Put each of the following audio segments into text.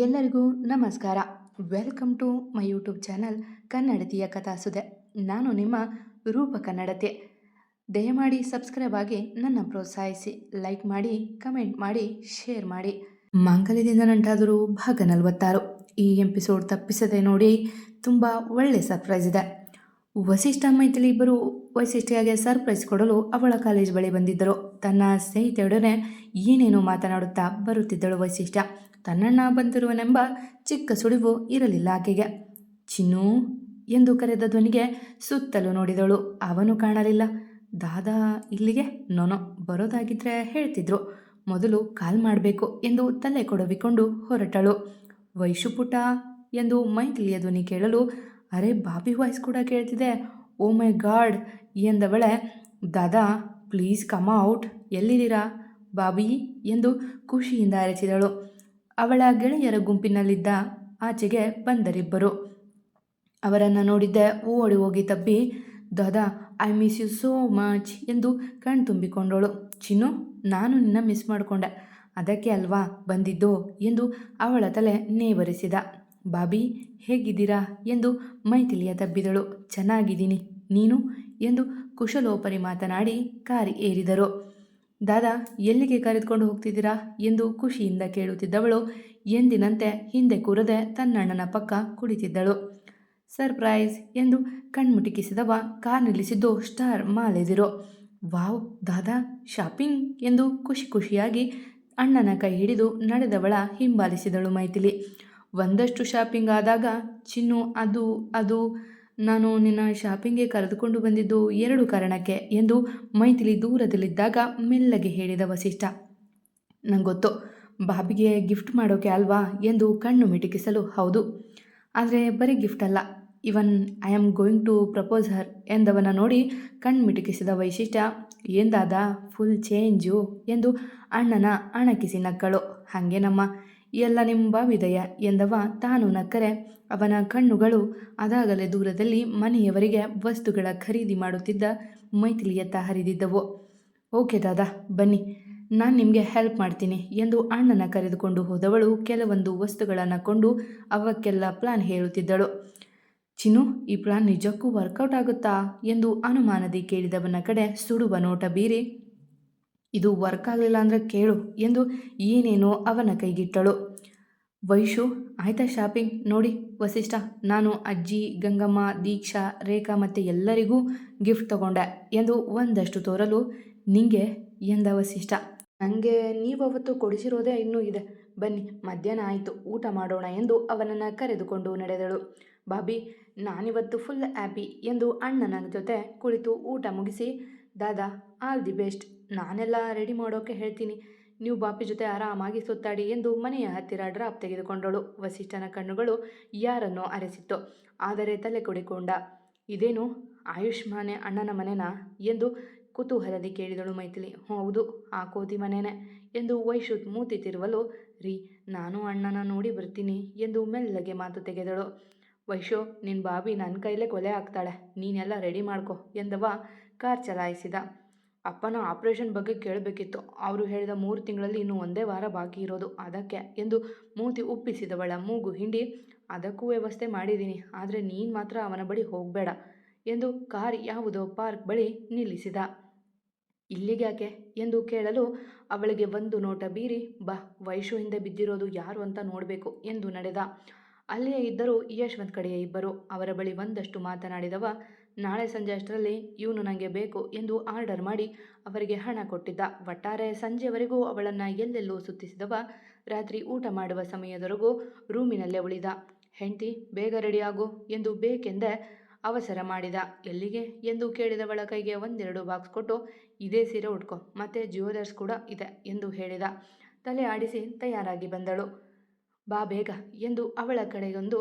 ಎಲ್ಲರಿಗೂ ನಮಸ್ಕಾರ. Welcome to my YouTube channel ಕನ್ನಡತಿಯ ಕಥಾಸುದೆ. ನಾನು ನಿಮ್ಮ ರೂಪ ಕನ್ನಡತೆ. ದಯಮಾಡಿ ಸಬ್ಸ್ಕ್ರೈಬ್ ಆಗಿ ನನ್ನ ಪ್ರೋತ್ಸಾಹಿಸಿ. ಲೈಕ್ ಮಾಡಿ ಕಮೆಂಟ್ ಮಾಡಿ ಶೇರ್ ಮಾಡಿ. ಮಾಂಗಲ್ಯದಿಂದ ನಂಟಾದರೂ ಭಾಗ ನಲವತ್ತಾರು. ಈ ಎಪಿಸೋಡ್ ತಪ್ಪಿಸದೆ ನೋಡಿ ತುಂಬ ಒಳ್ಳೆ ಸರ್ಪ್ರೈಸ್ ಇದೆ. ವಸಿಷ್ಠ ಮೈತ್ರಿ ಇಬ್ಬರು ವಸಿಷ್ಠಿಯಾಗಿ ಸರ್ಪ್ರೈಸ್ ಕೊಡಲು ಅವಳ ಕಾಲೇಜ್ ಬಳಿ ಬಂದಿದ್ದರು. ತನ್ನ ಸ್ನೇಹಿತೆಯೊಡನೆ ಏನೇನೋ ಮಾತನಾಡುತ್ತಾ ಬರುತ್ತಿದ್ದಳು ವೈಶಿಷ್ಟ್ಯ ತನ್ನಣ್ಣ ಬಂದಿರುವನೆಂಬ ಚಿಕ್ಕ ಸುಳಿವು ಇರಲಿಲ್ಲ ಆಕೆಗೆ. ಚಿನ್ನು ಎಂದು ಕರೆದ ಧ್ವನಿಗೆ ಸುತ್ತಲೂ ನೋಡಿದಳು. ಅವನು ಕಾಣಲಿಲ್ಲ. ದಾದಾ ಇಲ್ಲಿಗೆ ನೋನೋ ಬರೋದಾಗಿದ್ರೆ ಹೇಳ್ತಿದ್ರು. ಮೊದಲು ಕಾಲ್ ಮಾಡಬೇಕು ಎಂದು ತಲೆ ಕೊಡವಿಕೊಂಡು ಹೊರಟಳು. ವೈಶುಪುಟ ಎಂದು ಮೈಥಿಲಿಯ ಧ್ವನಿ ಕೇಳಲು ಅರೆ ಬಾಬಿ ವಾಯ್ಸ್ ಕೂಡ ಕೇಳ್ತಿದೆ. ಓ ಮೈ ಗಾಡ್ ಎಂದವಳೆ. ದಾದಾ ಪ್ಲೀಸ್ ಕಮ್ ಔಟ್. ಎಲ್ಲಿದ್ದೀರಾ ಬಾಬಿ ಎಂದು ಖುಷಿಯಿಂದ ಅರಚಿದಳು. ಅವಳ ಗೆಳೆಯರ ಗುಂಪಿನಲ್ಲಿದ್ದ ಆಚೆಗೆ ಬಂದರಿಬ್ಬರು. ಅವರನ್ನು ನೋಡಿದ್ದೆ, ಓಡಿ ಹೋಗಿ ತಬ್ಬಿ ದಾದಾ I miss you so much ಎಂದು ಕಣ್ತುಂಬಿಕೊಂಡಳು ಚಿನ್ನು, ನಾನು ನಿನ್ನ ಮಿಸ್ ಮಾಡಿಕೊಂಡೆ. ಅದಕ್ಕೆ ಅಲ್ವಾ ಬಂದಿದ್ದು? ಎಂದು ಅವಳ ತಲೆ ನೇವರಿಸಿದ. ಬಾಬಿ, ಹೇಗಿದ್ದೀರಾ? ಎಂದು ಮೈಥಿಲಿಯ ತಬ್ಬಿದಳು. ಚೆನ್ನಾಗಿದ್ದೀನಿ, ನೀನು? ಎಂದು ಕುಶಲೋಪರಿ ಮಾತನಾಡಿ ಕಾರಿ ಏರಿದರು. ದಾದಾ, ಎಲ್ಲಿಗೆ ಕರೆದುಕೊಂಡು ಹೋಗ್ತಿದ್ದೀರಾ? ಎಂದು ಖುಷಿಯಿಂದ ಕೇಳುತ್ತಿದ್ದವಳು. ಎಂದಿನಂತೆ ಹಿಂದೆ ಕೂರದೆ ತನ್ನಣ್ಣನ ಪಕ್ಕ ಕುಳಿತಿದ್ದಳು. ಸರ್ಪ್ರೈಸ್ ಎಂದು ಕಣ್ಮುಟಿಕಿಸಿದವ ಕಾರ್ ನಿಲ್ಲಿಸಿದ್ದು ಸ್ಟಾರ್ ಮಾಲೆದಿರೋ. ವಾವ್, ದಾದಾ, ಶಾಪಿಂಗ್? ಎಂದು ಖುಷಿ ಖುಷಿಯಾಗಿ ಅಣ್ಣನ ಕೈ ಹಿಡಿದು ನಡೆದವಳ ಹಿಂಬಾಲಿಸಿದಳು ಮೈಥಿಲಿ. ಒಂದಷ್ಟು ಶಾಪಿಂಗ್ ಆದಾಗ ಚಿನ್ನು, ಅದು ಅದು ನಾನು ನಿನ್ನ ಶಾಪಿಂಗ್ಗೆ ಕರೆದುಕೊಂಡು ಬಂದಿದ್ದು ಎರಡು ಕಾರಣಕ್ಕೆ ಎಂದು ಮೈಥಿಲಿ ದೂರದಲ್ಲಿದ್ದಾಗ ಮೆಲ್ಲಗೆ ಹೇಳಿದ ವಸಿಷ್ಠ. ನಂಗೊತ್ತು ಗೊತ್ತು ಬಾಬಿಗೆ ಗಿಫ್ಟ್ ಮಾಡೋಕೆ ಅಲ್ವಾ ಎಂದು ಕಣ್ಣು ಮಿಟುಕಿಸಲು ಹೌದು. ಆದರೆ ಬರೀ ಗಿಫ್ಟ್ ಅಲ್ಲ even I am going to propose her ಎಂದವನ ನೋಡಿ ಕಣ್ಣು ಮಿಟುಕಿಸಿದ ವೈಶಿಷ್ಟ್ಯ ಎಂದಾದ ಫುಲ್ ಚೇಂಜು ಎಂದು ಅಣ್ಣನ ಅಣಕಿಸಿ ನಕ್ಕಳು. ಹಾಗೆ ನಮ್ಮ ಎಲ್ಲ ನಿಮ್ಮ ವಿದಯ ಎಂದವ ತಾನು ನಕ್ಕರೆ. ಅವನ ಕಣ್ಣುಗಳು ಅದಾಗಲೇ ದೂರದಲ್ಲಿ ಮನೆಯವರಿಗೆ ವಸ್ತುಗಳ ಖರೀದಿ ಮಾಡುತ್ತಿದ್ದ ಮೈಥಿಲಿಯತ್ತ ಹರಿದಿದ್ದವು. ಓಕೆ ದಾದಾ, ಬನ್ನಿ, ನಾನು ನಿಮಗೆ ಹೆಲ್ಪ್ ಮಾಡ್ತೀನಿ ಎಂದು ಅಣ್ಣನ ಕರೆದುಕೊಂಡು ಹೋದವಳು ಕೆಲವೊಂದು ವಸ್ತುಗಳನ್ನು ಕೊಂಡು ಅವಕ್ಕೆಲ್ಲ ಪ್ಲಾನ್ ಹೇಳುತ್ತಿದ್ದಳು. ಚಿನ್ನು, ಈ ಪ್ಲಾನ್ ನಿಜಕ್ಕೂ ವರ್ಕೌಟ್ ಆಗುತ್ತಾ ಎಂದು ಅನುಮಾನದಿ ಕೇಳಿದವನ ಕಡೆ ಸುಡುವ ನೋಟ ಬೀರಿ, ಇದು ವರ್ಕ್ ಆಗಲಿಲ್ಲ ಅಂದರೆ ಕೇಳು ಎಂದು ಏನೇನೋ ಅವನ ಕೈಗಿಟ್ಟಳು. ವೈಶು, ಆಯ್ತಾ ಶಾಪಿಂಗ್ ನೋಡಿ, ವಸಿಷ್ಠ, ನಾನು ಅಜ್ಜಿ, ಗಂಗಮ್ಮ, ದೀಕ್ಷಾ, ರೇಖಾ ಮತ್ತು ಎಲ್ಲರಿಗೂ ಗಿಫ್ಟ್ ತಗೊಂಡೆ ಎಂದು ಒಂದಷ್ಟು ತೋರಲು, ನಿಂಗೆ ಎಂದ ವಸಿಷ್ಠ. ನನಗೆ ನೀವು ಅವತ್ತು ಕೊಡಿಸಿರೋದೇ ಇನ್ನೂ ಇದೆ. ಬನ್ನಿ, ಮಧ್ಯಾಹ್ನ ಆಯಿತು, ಊಟ ಮಾಡೋಣ ಎಂದು ಅವನನ್ನು ಕರೆದುಕೊಂಡು ನಡೆದಳು. ಬಾಬಿ ನಾನಿವತ್ತು ಫುಲ್ ಹ್ಯಾಪಿ ಎಂದು ಅಣ್ಣನ ಜೊತೆ ಕುಳಿತು ಊಟ ಮುಗಿಸಿ, ದಾದಾ ಆಲ್ ದಿ ಬೆಸ್ಟ್ ನಾನೆಲ್ಲ ರೆಡಿ ಮಾಡೋಕೆ ಹೇಳ್ತೀನಿ. ನೀವು ಬಾಪಿ ಜೊತೆ ಆರಾಮಾಗಿ ಸುತ್ತಾಡಿ ಎಂದು ಮನೆಯ ಹತ್ತಿರ ಡ್ರಾಪ್ ತೆಗೆದುಕೊಂಡಳು. ವಸಿಷ್ಠನ ಕಣ್ಣುಗಳು ಯಾರನ್ನೋ ಅರೆಸಿತ್ತು. ಆದರೆ ತಲೆ ಕೊಡಿಕೊಂಡ. ಇದೇನು? ಆಯುಷ್ಮಾನೆ ಅಣ್ಣನ ಮನೆನಾ? ಎಂದು ಕುತೂಹಲದಿ ಕೇಳಿದಳು ಮೈಥಿಲಿ. ಹೌದು, ಆ ಕೋತಿ ಮನೆನೇ ಎಂದು ವೈಶು ಮೂತಿ ತಿರುವಲು ರೀ, ನಾನು ಅಣ್ಣನ ನೋಡಿ ಬರ್ತೀನಿ ಎಂದು ಮೆಲ್ಲಗೆ ಮಾತು ತೆಗೆದಳು. ವೈಶು ನಿನ್ನ ಬಾಬಿ ನನ್ನ ಕೈಲೇ ಕೊಲೆ ಆಗ್ತಾಳೆ. ನೀನೆಲ್ಲ ರೆಡಿ ಮಾಡ್ಕೊ ಎಂದವ ಕಾರ್ ಚಲಾಯಿಸಿದ. ಅಪ್ಪನ ಆಪರೇಷನ್ ಬಗ್ಗೆ ಕೇಳಬೇಕಿತ್ತು. ಅವರು ಹೇಳಿದ ಮೂರು ತಿಂಗಳಲ್ಲಿ ಇನ್ನೂ ಒಂದೇ ವಾರ ಬಾಕಿ ಇರೋದು ಅದಕ್ಕೆ ಎಂದು ಮೂತಿ ಉಪ್ಪಿಸಿದವಳ ಮೂಗು ಹಿಂಡಿ, ಅದಕ್ಕೂ ವ್ಯವಸ್ಥೆ ಮಾಡಿದ್ದೀನಿ ಆದರೆ ನೀನು ಮಾತ್ರ ಅವನ ಬಳಿ ಹೋಗಬೇಡ ಎಂದು ಕಾರ್ ಯಾವುದೋ ಪಾರ್ಕ್ ಬಳಿ ನಿಲ್ಲಿಸಿದ. ಇಲ್ಲಿಗ್ಯಾಕೆ ಎಂದು ಕೇಳಲು ಅವಳಿಗೆ ಒಂದು ನೋಟ ಬೀರಿ, ಬಾ ವಯಸ್ಸು ಹಿಂದೆ ಬಿದ್ದಿರೋದು ಯಾರು ಅಂತ ನೋಡಬೇಕು ಎಂದು ನಡೆದ. ಅಲ್ಲಿಯೇ ಇದ್ದರು ಯಶವಂತ್ ಕಡೆಯ ಇಬ್ಬರು ಅವರ ಬಳಿ ಒಂದಷ್ಟು ಮಾತನಾಡಿದವ, ನಾಳೆ ಸಂಜೆ ಅಷ್ಟರಲ್ಲಿ ಇವನು ನನಗೆ ಬೇಕು ಎಂದು ಆರ್ಡರ್ ಮಾಡಿ ಅವರಿಗೆ ಹಣ ಕೊಟ್ಟಿದ್ದ. ಒಟ್ಟಾರೆ ಸಂಜೆವರೆಗೂ ಅವಳನ್ನು ಎಲ್ಲೆಲ್ಲೋ ಸುತ್ತಿಸಿದವ, ರಾತ್ರಿ ಊಟ ಮಾಡುವ ಸಮಯದವರೆಗೂ ರೂಮಿನಲ್ಲೇ ಉಳಿದ. ಹೆಂಡತಿ, ಬೇಗ ರೆಡಿಯಾಗು ಎಂದು ಬೇಕೆಂದೇ ಅವಸರ ಮಾಡಿದ. ಎಲ್ಲಿಗೆ? ಎಂದು ಕೇಳಿದವಳ ಕೈಗೆ ಒಂದೆರಡು ಬಾಕ್ಸ್ ಕೊಟ್ಟು, ಇದೇ ಸೀರೆ ಉಟ್ಕೊ, ಮತ್ತೆ ಜ್ಯುವೆಲರ್ಸ್ ಕೂಡ ಇದೆ ಎಂದು ಹೇಳಿದ. ತಲೆ ಆಡಿಸಿ ತಯಾರಾಗಿ ಬಂದಳು. ಬಾ ಬೇಗ ಎಂದು ಅವಳ ಕಡೆಗೊಂದು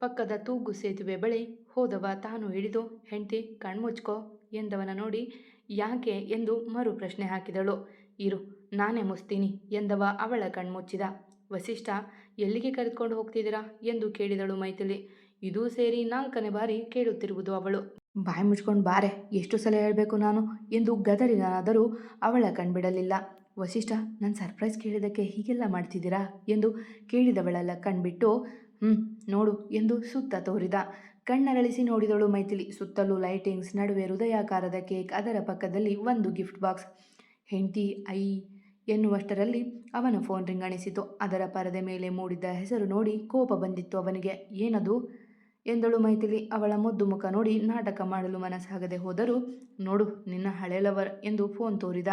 ಪಕ್ಕದ ತೂಗು ಸೇತುವೆ ಬಳಿ ಹೋದವ ತಾನು ಹಿಡಿದು ಹೆಂಡತಿ, ಕಣ್ಮುಚ್ಕೋ ಎಂದವನ ನೋಡಿ ಯಾಕೆ ಎಂದು ಮರು ಪ್ರಶ್ನೆ ಹಾಕಿದಳು. ಇರು, ನಾನೇ ಮುಸ್ತೀನಿ ಎಂದವ ಅವಳ ಕಣ್ಮುಚ್ಚಿದ. ವಸಿಷ್ಠ, ಎಲ್ಲಿಗೆ ಕರೆದುಕೊಂಡು ಹೋಗ್ತಿದ್ದೀರಾ? ಎಂದು ಕೇಳಿದಳು ಮೈಥಿಲಿ. ಇದೂ ಸೇರಿ ನಾಲ್ಕನೇ ಬಾರಿ ಕೇಳುತ್ತಿರುವುದು ಅವಳು. ಬಾಯಿ ಮುಚ್ಕೊಂಡು ಬಾರೆ, ಎಷ್ಟು ಸಲ ಹೇಳಬೇಕು ನಾನು? ಎಂದು ಗದರಿನಾದರೂ ಅವಳ ಕಣ್ಬಿಡಲಿಲ್ಲ. ವಸಿಷ್ಠ, ನಾನು ಸರ್ಪ್ರೈಸ್ ಕೇಳಿದ್ದಕ್ಕೆ ಹೀಗೆಲ್ಲ ಮಾಡ್ತಿದ್ದೀರಾ? ಎಂದು ಕೇಳಿದವಳೆಲ್ಲ ಕಣ್ಬಿಟ್ಟು ಹ್ಞೂ ನೋಡು ಎಂದು ಸುತ್ತ ತೋರಿದ. ಕಣ್ಣರಳಿಸಿ ನೋಡಿದಳು ಮೈಥಿಲಿ. ಸುತ್ತಲೂ ಲೈಟಿಂಗ್ಸ್, ನಡುವೆ ಹೃದಯಾಕಾರದ ಕೇಕ್, ಅದರ ಪಕ್ಕದಲ್ಲಿ ಒಂದು ಗಿಫ್ಟ್ ಬಾಕ್ಸ್. ಹೆಂಡತಿ, ಐ ಎನ್ನುವಷ್ಟರಲ್ಲಿ ಅವನ ಫೋನ್ ರಿಂಗಣಿಸಿತು ಅದರ ಪರದೆ ಮೇಲೆ ಮೂಡಿದ್ದ ಹೆಸರು ನೋಡಿ ಕೋಪ ಬಂದಿತ್ತು ಅವನಿಗೆ. ಏನದು? ಎಂದಳು ಮೈಥಿಲಿ. ಅವಳ ಮುದ್ದು ಮುಖ ನೋಡಿ ನಾಟಕ ಮಾಡಲು ಮನಸ್ಸಾಗದೆ ಹೋದರೂ, ನೋಡು, ನಿನ್ನ ಹಳೆ ಲವರ್ ಎಂದು ಫೋನ್ ತೋರಿದ.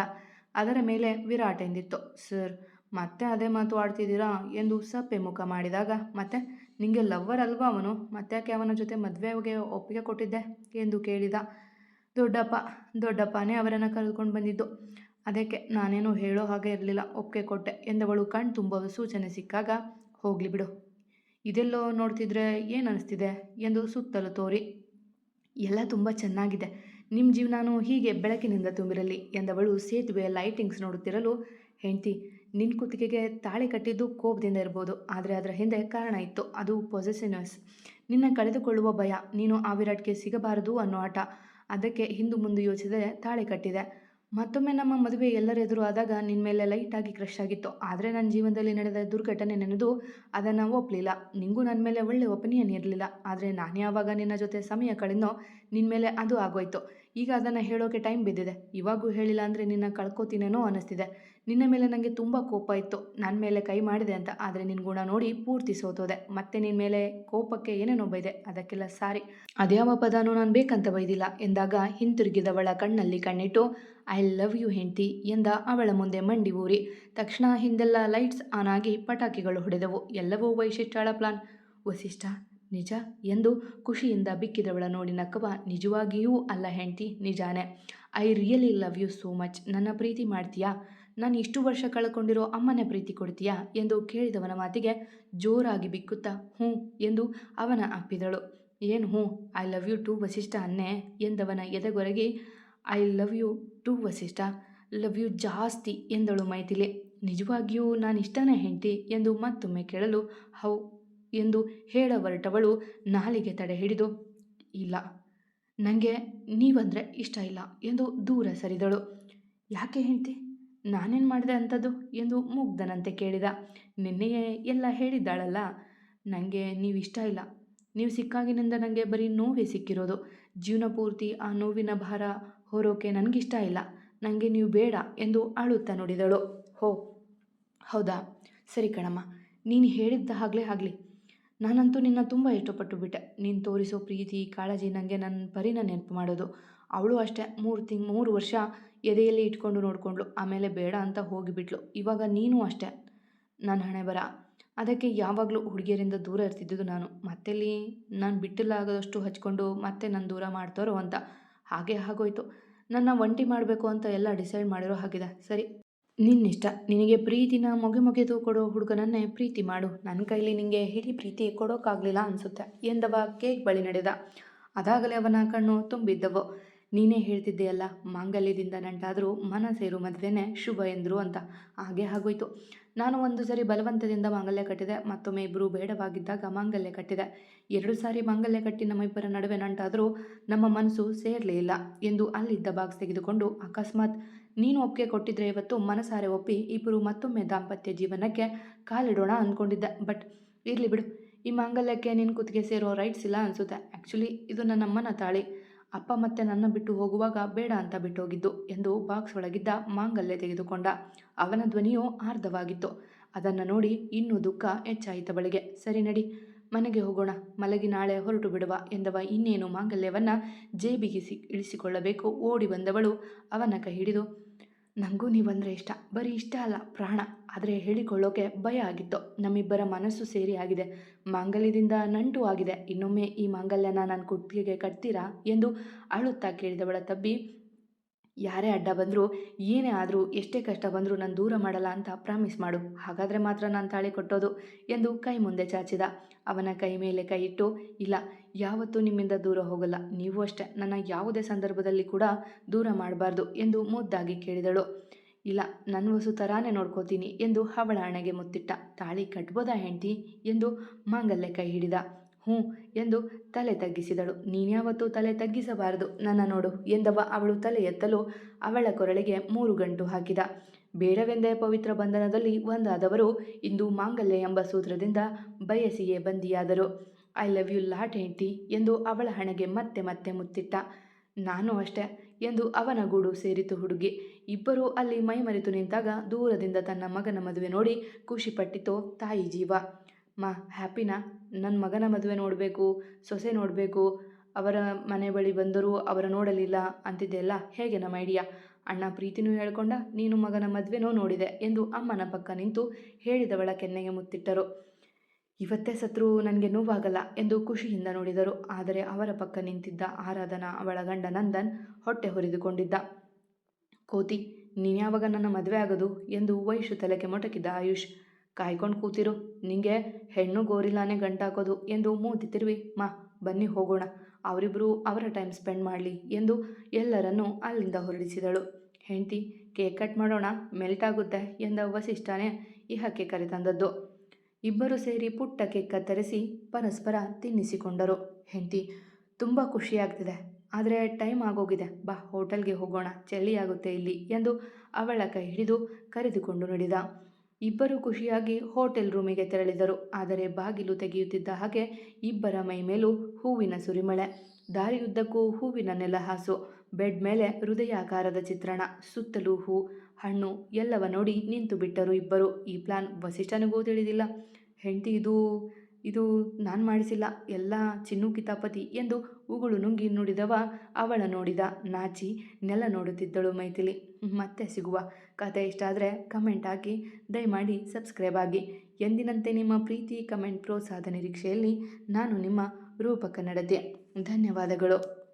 ಅದರ ಮೇಲೆ ವಿರಾಟ್ ಎಂದಿತ್ತು. ಸರ್, ಮತ್ತೆ ಅದೇ ಮಾತು ಆಡ್ತಿದ್ದೀರಾ? ಎಂದು ಸಪ್ಪೆ ಮುಖ ಮಾಡಿದಾಗ, ಮತ್ತೆ? ನಿಂಗೆ ಲವ್ವರ್ ಅಲ್ವಾ ಅವನು? ಮತ್ತ್ಯಾಕೆ ಅವನ ಜೊತೆ ಮದುವೆಗೆ ಒಪ್ಪಿಗೆ ಕೊಟ್ಟಿದ್ದೆ? ಎಂದು ಕೇಳಿದ. ದೊಡ್ಡಪ್ಪ, ದೊಡ್ಡಪ್ಪನೇ ಅವರನ್ನು ಕರೆದುಕೊಂಡು ಬಂದಿದ್ದು. ಅದಕ್ಕೆ ನಾನೇನು ಹೇಳೋ ಹಾಗೆ ಇರಲಿಲ್ಲ. ಒಪ್ಪಿಗೆ ಕೊಟ್ಟೆ ಎಂದವಳು ಕಣ್ ತುಂಬ ಸೂಚನೆ ಸಿಕ್ಕಾಗ, ಹೋಗಲಿ ಬಿಡು. ಇದೆಲ್ಲೋ ನೋಡ್ತಿದ್ರೆ ಏನು ಅನಿಸ್ತಿದೆ? ಎಂದು ಸುತ್ತಲೂ ತೋರಿ. ಎಲ್ಲ ತುಂಬ ಚೆನ್ನಾಗಿದೆ. ನಿಮ್ಮ ಜೀವನನೂ ಹೀಗೆ ಬೆಳಕಿನಿಂದ ತುಂಬಿರಲಿ ಎಂದವಳು ಸೇತುವೆಯ ಲೈಟಿಂಗ್ಸ್ ನೋಡುತ್ತಿರಲು ಹೆಂಡತಿ ನಿನ್ನ ಕುತ್ತಿಗೆಗೆ ತಾಳಿ ಕಟ್ಟಿದ್ದು ಕೋಪದಿಂದ ಇರ್ಬೋದು, ಆದರೆ ಅದರ ಹಿಂದೆ ಕಾರಣ ಇತ್ತು, ಅದು ಪೊಸೆಸಿನಸ್ ನಿನ್ನ ಕಳೆದುಕೊಳ್ಳುವ ಭಯ, ನೀನು ಆ ವಿರಾಟ್ಗೆ ಸಿಗಬಾರದು ಅನ್ನೋ ಆಟ ಅದಕ್ಕೆ ಹಿಂದು ಮುಂದೆ ಯೋಚಿಸಿದರೆ ತಾಳಿ ಕಟ್ಟಿದೆ. ಮತ್ತೊಮ್ಮೆ ನಮ್ಮ ಮದುವೆ ಎಲ್ಲರ ಎದುರು ಆದಾಗ ನಿನ್ನ ಮೇಲೆ ಲೈಟಾಗಿ ಕ್ರಶ್ ಆಗಿತ್ತು. ಆದರೆ ನನ್ನ ಜೀವನದಲ್ಲಿ ನಡೆದ ದುರ್ಘಟನೆ ನೆನೆದು ಅದನ್ನು ಒಪ್ಪಲಿಲ್ಲ ನಿಂಗೂ ನನ್ನ ಮೇಲೆ ಒಳ್ಳೆ ಒಪಿನಿಯನ್ ಇರಲಿಲ್ಲ. ಆದರೆ ನಾನು ಯಾವಾಗ ನಿನ್ನ ಜೊತೆ ಸಮಯ ಕಳೆದೋ ನಿನ್ನ ಮೇಲೆ ಅದು ಆಗೋಯ್ತು. ಈಗ ಅದನ್ನು ಹೇಳೋಕೆ ಟೈಮ್ ಬಿದ್ದಿದೆ. ಇವಾಗೂ ಹೇಳಿಲ್ಲ ಅಂದರೆ ನಿನ್ನ ಕಳ್ಕೊತೀನೇನೋ ಅನ್ನಿಸ್ತಿದೆ. ನಿನ್ನ ಮೇಲೆ ನನಗೆ ತುಂಬ ಕೋಪ ಇತ್ತು. ನನ್ನ ಮೇಲೆ ಕೈ ಮಾಡಿದೆ ಅಂತ. ಆದರೆ ನಿನ್ನ ಗುಣ ನೋಡಿ ಪೂರ್ತಿ ಸೋತೋದೆ. ಮತ್ತೆ ನಿನ್ನ ಮೇಲೆ ಕೋಪಕ್ಕೆ ಏನೇನೋ ಬೈದೆ. ಅದಕ್ಕೆಲ್ಲ ಸಾರಿ. ಅದ್ಯಾವ ಪದನೂ ನಾನು ಬೇಕಂತ ಬೈದಿಲ್ಲ. ಎಂದಾಗ ಹಿಂತಿರುಗಿದವಳ ಕಣ್ಣಲ್ಲಿ ಕಣ್ಣಿಟ್ಟು ಐ ಲವ್ ಯು ಹೆಂಡ್ತಿ ಎಂದ ಅವಳ ಮುಂದೆ ಮಂಡಿ ಊರಿ. ತಕ್ಷಣ ಹಿಂದೆಲ್ಲ ಲೈಟ್ಸ್ ಆನ್ ಆಗಿ ಪಟಾಕಿಗಳು ಹೊಡೆದವು. ಎಲ್ಲವೂ ವೈಶಿಷ್ಟಾಳ ಪ್ಲಾನ್. ವಸಿಷ್ಠ, ನಿಜ? ಎಂದು ಖುಷಿಯಿಂದ ಬಿಕ್ಕಿದವಳ ನೋಡಿ ನಕ್ಕವ, ನಿಜವಾಗಿಯೂ ಅಲ್ಲ ಹೆಂಡ್ತಿ, ನಿಜಾನೇ. I really love you so much ನನ್ನ ಪ್ರೀತಿ ಮಾಡ್ತೀಯಾ? ನಾನು ಇಷ್ಟು ವರ್ಷ ಕಳ್ಕೊಂಡಿರೋ ಅಮ್ಮನ ಪ್ರೀತಿ ಕೊಡ್ತೀಯಾ? ಎಂದು ಕೇಳಿದವನ ಮಾತಿಗೆ ಜೋರಾಗಿ ಬಿಕ್ಕುತ್ತಾ, ಹ್ಞೂ ಎಂದು ಅವನ ಅಪ್ಪಿದಳು. ಏನು ಹ್ಞೂ? I love you too Vasishtha ಅನ್ನೆ ಎಂದವನ ಎದೆಗೊರಗಿ I love you too Vasishtha. Love you ಜಾಸ್ತಿ ಎಂದಳು ಮೈಥಿಲಿ. ನಿಜವಾಗಿಯೂ ನಾನು ಹೆಂಡತಿ ಹೆಂಡ್ತಿ ಎಂದು ಮತ್ತೊಮ್ಮೆ ಕೇಳಲು ಹೌ ಎಂದು ಹೇಳ ಹೊರಟವಳು ನಾಲಿಗೆ ತಡೆ ಹಿಡಿದು, ಇಲ್ಲ. ನನಗೆ ನೀವಂದರೆ ಇಷ್ಟ ಇಲ್ಲ ಎಂದು ದೂರ ಸರಿದಳು. ಯಾಕೆ ಹೆಂಡ್ತಿ? ನಾನೇನು ಮಾಡಿದೆ ಅಂಥದ್ದು ಎಂದು ಮುಗ್ಧನಂತೆ ಕೇಳಿದ. ನಿನ್ನೆಯೇ ಎಲ್ಲ ಹೇಳಿದ್ದಾಳಲ್ಲ? ನನಗೆ ನೀವು ಇಷ್ಟ ಇಲ್ಲ. ನೀವು ಸಿಕ್ಕಾಗಿನಿಂದ ನನಗೆ ಬರೀ ನೋವೇ ಸಿಕ್ಕಿರೋದು. ಜೀವನ ಪೂರ್ತಿ ಆ ನೋವಿನ ಭಾರ ಹೊರೋಕೆ ನನಗಿಷ್ಟ ಇಲ್ಲ ನನಗೆ ನೀವು ಬೇಡ ಎಂದು ಅಳುತ್ತಾ ನುಡಿದಳು. ಹೋ, ಹೌದಾ? ಸರಿ ಕಣಮ್ಮ, ನೀನು ಹೇಳಿದ್ದ ಹಾಗಲೇ ಆಗಲಿ. ನಾನಂತೂ ನಿನ್ನ ತುಂಬ ಇಷ್ಟಪಟ್ಟು ಬಿಟ್ಟೆ. ನೀನು ತೋರಿಸೋ ಪ್ರೀತಿ, ಕಾಳಜಿ ನನಗೆ ನನ್ನ ಪರಿನ ನೆನಪು ಮಾಡೋದು. ಅವಳು ಅಷ್ಟೇ, ಮೂರು ತಿಂಗ್, ಮೂರು ವರ್ಷ ಎದೆಯಲ್ಲಿ ಇಟ್ಕೊಂಡು ನೋಡಿಕೊಂಡ್ಳು. ಆಮೇಲೆ ಬೇಡ ಅಂತ ಹೋಗಿಬಿಟ್ಲು. ಇವಾಗ ನೀನು ಅಷ್ಟೇ. ನನ್ನ ಹಣೆ ಬರ. ಅದಕ್ಕೆ ಯಾವಾಗಲೂ ಹುಡುಗಿಯರಿಂದ ದೂರ ಇರ್ತಿದ್ದುದು ನಾನು. ಮತ್ತೆಲ್ಲಿ ನಾನು ಬಿಟ್ಟಲಾಗದಷ್ಟು ಹಚ್ಕೊಂಡು ಮತ್ತೆ ನನ್ನ ದೂರ ಮಾಡ್ತಾರೋ ಅಂತ ಹಾಗೆ ಆಗೋಯ್ತು. ನನ್ನ ಒಂಟಿ ಮಾಡಬೇಕು ಅಂತ ಎಲ್ಲ ಡಿಸೈಡ್ ಮಾಡಿರೋ ಹಾಗಿದೆ. ಸರಿ, ನಿನ್ನಿಷ್ಟ. ನಿನಗೆ ಪ್ರೀತಿನ ಮೊಗೆ ಮೊಗೆದು ಕೊಡೋ ಹುಡುಗನನ್ನೇ ಪ್ರೀತಿ ಮಾಡು. ನನ್ನ ಕೈಲಿ ನಿನಗೆ ಹಿಡಿ ಪ್ರೀತಿ ಕೊಡೋಕ್ಕಾಗಲಿಲ್ಲ ಅನಿಸುತ್ತೆ. ಎಂದವ ಕೇಕ್ ಬಳಿ ನಡೆದ. ಅದಾಗಲೇ ಅವನ ಕಣ್ಣು ತುಂಬಿದ್ದವು. ನೀನೇ ಹೇಳ್ತಿದ್ದೆಯಲ್ಲ, ಮಾಂಗಲ್ಯದಿಂದ ನಂಟಾದರೂ ಮನ ಸೇರು ಮದುವೆನೇ ಶುಭ ಎಂದರು ಅಂತ. ಹಾಗೆ ಆಗೋಯ್ತು. ನಾನು ಒಂದು ಸರಿ ಬಲವಂತದಿಂದ ಮಾಂಗಲ್ಯ ಕಟ್ಟಿದೆ, ಮತ್ತೊಮ್ಮೆ ಇಬ್ಬರು ಬೇಡವಾಗಿದ್ದಾಗ ಮಾಂಗಲ್ಯ ಕಟ್ಟಿದೆ. ಎರಡು ಸಾರಿ ಮಾಂಗಲ್ಯ ಕಟ್ಟಿ ನಮ್ಮಿಬ್ಬರ ನಡುವೆ ನಂಟಾದರೂ ನಮ್ಮ ಮನಸ್ಸು ಸೇರಲೇ ಇಲ್ಲ ಎಂದು ಅಲ್ಲಿದ್ದ ಬಾಕ್ಸ್ ತೆಗೆದುಕೊಂಡು ಅಕಸ್ಮಾತ್ ನೀನು ಒಪ್ಪಿಗೆ ಕೊಟ್ಟಿದ್ರೆ ಇವತ್ತು ಮನಸಾರೆ ಒಪ್ಪಿ ಇಬ್ಬರು ಮತ್ತೊಮ್ಮೆ ದಾಂಪತ್ಯ ಜೀವನಕ್ಕೆ ಕಾಲಿಡೋಣ ಅಂದ್ಕೊಂಡಿದ್ದೆ. ಬಟ್ ಇರಲಿ ಬಿಡು, ಈ ಮಾಂಗಲ್ಯಕ್ಕೆ ನಿನ್ನ ಕುತ್ತಿಗೆ ಸೇರೋ ರೈಟ್ಸ್ ಇಲ್ಲ ಅನಿಸುತ್ತೆ. ಆ್ಯಕ್ಚುಲಿ ಇದು ನನ್ನಮ್ಮನ ತಾಳಿ. ಅಪ್ಪ ಮತ್ತೆ ನನ್ನ ಬಿಟ್ಟು ಹೋಗುವಾಗ ಬೇಡ ಅಂತ ಬಿಟ್ಟೋಗಿದ್ದು ಎಂದು ಬಾಕ್ಸ್ ಒಳಗಿದ್ದ ಮಾಂಗಲ್ಯ ತೆಗೆದುಕೊಂಡ. ಅವನ ಧ್ವನಿಯು ಆರ್ಧವಾಗಿತ್ತು. ಅದನ್ನು ನೋಡಿ ಇನ್ನೂ ದುಃಖ ಹೆಚ್ಚಾಯಿತವಳಿಗೆ ಸರಿ ನಡಿ, ಮನೆಗೆ ಹೋಗೋಣ, ಮಲಗಿ ನಾಳೆ ಹೊರಟು ಬಿಡುವ ಎಂದವ ಇನ್ನೇನು ಮಾಂಗಲ್ಯವನ್ನು ಜೇಬಿಗಿಸಿ ಇಳಿಸಿಕೊಳ್ಳಬೇಕು ಓಡಿ ಬಂದವಳು ಅವನ ಕೈ ಹಿಡಿದು. ನನಗೂ ನೀವಂದರೆ ಇಷ್ಟ. ಬರೀ ಇಷ್ಟ ಅಲ್ಲ, ಪ್ರಾಣ. ಆದರೆ ಹೇಳಿಕೊಳ್ಳೋಕೆ ಭಯ ಆಗಿತ್ತು. ನಮ್ಮಿಬ್ಬರ ಮನಸ್ಸು ಸೇರಿ ಆಗಿದೆ. ಮಾಂಗಲ್ಯದಿಂದ ನಂಟು ಆಗಿದೆ. ಇನ್ನೊಮ್ಮೆ ಈ ಮಾಂಗಲ್ಯನ ನಾನು ಕುತ್ತಿಗೆಗೆ ಕಟ್ತೀರಾ ಎಂದು ಅಳುತ್ತಾ ಕೇಳಿದವಳ ತಬ್ಬಿ ಯಾರೇ ಅಡ್ಡ ಬಂದರೂ, ಏನೇ ಆದರೂ, ಎಷ್ಟೇ ಕಷ್ಟ ಬಂದರೂ ನಾನು ದೂರ ಮಾಡಲ್ಲ ಅಂತ ಪ್ರಾಮಿಸ್ ಮಾಡು. ಹಾಗಾದರೆ ಮಾತ್ರ ನಾನು ತಾಳಿ ಕೊಟ್ಟೋದು ಎಂದು ಕೈ ಮುಂದೆ ಚಾಚಿದ. ಅವನ ಕೈ ಮೇಲೆ ಕೈ ಇಟ್ಟು, ಇಲ್ಲ, ಯಾವತ್ತೂ ನಿಮ್ಮಿಂದ ದೂರ ಹೋಗಲ್ಲ. ನೀವು ಅಷ್ಟೇ. ನನ್ನ ಯಾವುದೇ ಸಂದರ್ಭದಲ್ಲಿ ಕೂಡ ದೂರ ಮಾಡಬಾರ್ದು ಎಂದು ಮುದ್ದಾಗಿ ಕೇಳಿದಳು. ಇಲ್ಲ ನನ್ನ ವಸು ಥರಾನೇ ನೋಡ್ಕೋತೀನಿ ಎಂದು ಅವಳ ಹಣೆಗೆ ಮುತ್ತಿಟ್ಟ. ತಾಳಿ ಕಟ್ಬೋದಾ ಹೆಂಡ್ತಿ? ಎಂದು ಮಾಂಗಲ್ಯ ಕೈ ಹಿಡಿದ. ಹ್ಞೂ ಎಂದು ತಲೆ ತಗ್ಗಿಸಿದಳು. ನೀನ್ಯಾವತ್ತೂ ತಲೆ ತಗ್ಗಿಸಬಾರದು. ನನ್ನ ನೋಡು, ಎಂದವ ಅವಳು ತಲೆ ಎತ್ತಲು ಅವಳ ಕೊರಳಿಗೆ ಮೂರು ಗಂಟು ಹಾಕಿದ. ಬೇಡವೆಂದೇ ಪವಿತ್ರ ಬಂಧನದಲ್ಲಿ ಒಂದಾದವರು ಇಂದು ಮಾಂಗಲ್ಯ ಎಂಬ ಸೂತ್ರದಿಂದ ಬಯಸಿಯೇ ಬಂದಿಯಾದರು. ಐ ಲವ್ ಯು ಲಾಟ್ ಹೆಂಟಿ ಎಂದು ಅವಳ ಹಣೆಗೆ ಮತ್ತೆ ಮತ್ತೆ ಮುತ್ತಿಟ್ಟ. ನಾನು ಅಷ್ಟೆ ಎಂದು ಅವನ ಗೂಡು ಸೇರಿತು ಹುಡುಗಿ. ಇಬ್ಬರೂ ಅಲ್ಲಿ ಮೈಮರೆತು ನಿಂತಾಗ ದೂರದಿಂದ ತನ್ನ ಮಗನ ಮದುವೆ ನೋಡಿ ಖುಷಿಪಟ್ಟಿತು ತಾಯಿ ಜೀವ. ಮಾ, ಹ್ಯಾಪಿನಾ? ನನ್ನ ಮಗನ ಮದುವೆ ನೋಡಬೇಕು, ಸೊಸೆ ನೋಡಬೇಕು, ಅವರ ಮನೆ ಬಳಿ ಬಂದರೂ ಅವರ ನೋಡಲಿಲ್ಲ ಅಂತಿದ್ದೆಲ್ಲ ಹೇಗೆ ನಮ್ಮ ಐಡಿಯಾ? ಅಣ್ಣ ಪ್ರೀತಿನೂ ಹೇಳ್ಕೊಂಡ, ನೀನು ಮಗನ ಮದುವೆನೂ ನೋಡಿದೆ ಎಂದು ಅಮ್ಮನ ಪಕ್ಕ ನಿಂತು ಹೇಳಿದವಳ ಕೆನ್ನೆಗೆ ಮುತ್ತಿಟ್ಟರು. ಇವತ್ತೇ ಸತ್ರು ನನಗೆ ನೋವಾಗಲ್ಲ ಎಂದು ಖುಷಿಯಿಂದ ನೋಡಿದರು, ಆದರೆ ಅವರ ಪಕ್ಕ ನಿಂತಿದ್ದ ಆರಾಧನಾ ಅವಳ ಗಂಡ ನಂದನ್ ಹೊಟ್ಟೆ ಹೊರಿದುಕೊಂಡಿದ್ದ. ಕೋತಿ, ನೀನ್ಯಾವಾಗ ನನ್ನ ಮದುವೆ ಆಗೋದು? ಎಂದು ವೈಶು ತಲೆಗೆ ಮೊಟಕಿದ್ದ ಆಯುಷ್. ಕಾಯ್ಕೊಂಡು ಕೂತಿರು. ನಿಂಗೆ ಹೆಣ್ಣು ಗೋರಿಲ್ಲಾನೇ ಗಂಟಾಕೋದು ಎಂದು ಮೂತಿ ತಿರುವಿ, ಮಾ, ಬನ್ನಿ ಹೋಗೋಣ. ಅವರಿಬ್ಬರು ಅವರ ಟೈಮ್ ಸ್ಪೆಂಡ್ ಮಾಡಲಿ ಎಂದು ಎಲ್ಲರನ್ನು ಅಲ್ಲಿಂದ ಹೊರಡಿಸಿದಳು. ಹೆಂಡತಿ ಕೇಕ್ ಕಟ್ ಮಾಡೋಣ ಮೆಲ್ಟ್ ಆಗುತ್ತೆ ಎಂದ ವಸಿಷ್ಠನೇ ಇಹಕ್ಕೆ ಕರೆತಂದದ್ದು. ಇಬ್ಬರು ಸೇರಿ ಪುಟ್ಟ ಕೇಕ್ ಕತ್ತರಿಸಿ ಪರಸ್ಪರ ತಿನ್ನಿಸಿಕೊಂಡರು. ಹೆಂಡತಿ, ತುಂಬ ಖುಷಿಯಾಗ್ತಿದೆ ಆದರೆ ಟೈಮ್ ಆಗೋಗಿದೆ. ಬಾ ಹೋಟೆಲ್ಗೆ ಹೋಗೋಣ. ಚಳಿಯಾಗುತ್ತೆ ಇಲ್ಲಿ ಎಂದು ಅವಳ ಕೈ ಹಿಡಿದು ಕರೆದುಕೊಂಡು ನಡೆದ. ಇಬ್ಬರು ಖುಷಿಯಾಗಿ ಹೋಟೆಲ್ ರೂಮಿಗೆ ತೆರಳಿದರು. ಆದರೆ ಬಾಗಿಲು ತೆಗೆಯುತ್ತಿದ್ದ ಹಾಗೆ ಇಬ್ಬರ ಮೈ ಮೇಲೂ ಹೂವಿನ ಸುರಿಮಳೆ. ದಾರಿಯುದ್ದಕ್ಕೂ ಹೂವಿನ ನೆಲಹಾಸು ಬೆಡ್ ಮೇಲೆ ಹೃದಯಾಕಾರದ ಚಿತ್ರಣ. ಸುತ್ತಲೂ ಹೂ, ಹಣ್ಣು ಎಲ್ಲವ ನೋಡಿ ನಿಂತು ಬಿಟ್ಟರು ಇಬ್ಬರು. ಈ ಪ್ಲಾನ್ ವಸಿಷ್ಠನಿಗೂ ತಿಳಿದಿಲ್ಲ. ಹೆಂಡತಿ ಇದು ಇದು ನಾನು ಮಾಡಿಸಿಲ್ಲ. ಎಲ್ಲ ಚಿನ್ನು ಕಿತಾಪತಿ ಎಂದು ಉಗುಳು ನುಂಗಿ ನುಡಿದವ ಅವಳ ನೋಡಿದ ನಾಚಿ ನೆಲ ನೋಡುತ್ತಿದ್ದಳು ಮೈಥಿಲಿ. ಮತ್ತೆ ಸಿಗುವ. ಕತೆ ಇಷ್ಟ ಆದರೆ ಕಮೆಂಟ್ ಹಾಕಿ, ದಯಮಾಡಿ ಸಬ್ಸ್ಕ್ರೈಬ್ ಆಗಿ. ಎಂದಿನಂತೆ ನಿಮ್ಮ ಪ್ರೀತಿ ಕಮೆಂಟ್ ಪ್ರೋತ್ಸಾಹದ ನಿರೀಕ್ಷೆಯಲ್ಲಿ ನಾನು ನಿಮ್ಮ ರೂಪ ಕನ್ನಡತೆ ಧನ್ಯವಾದಗಳು.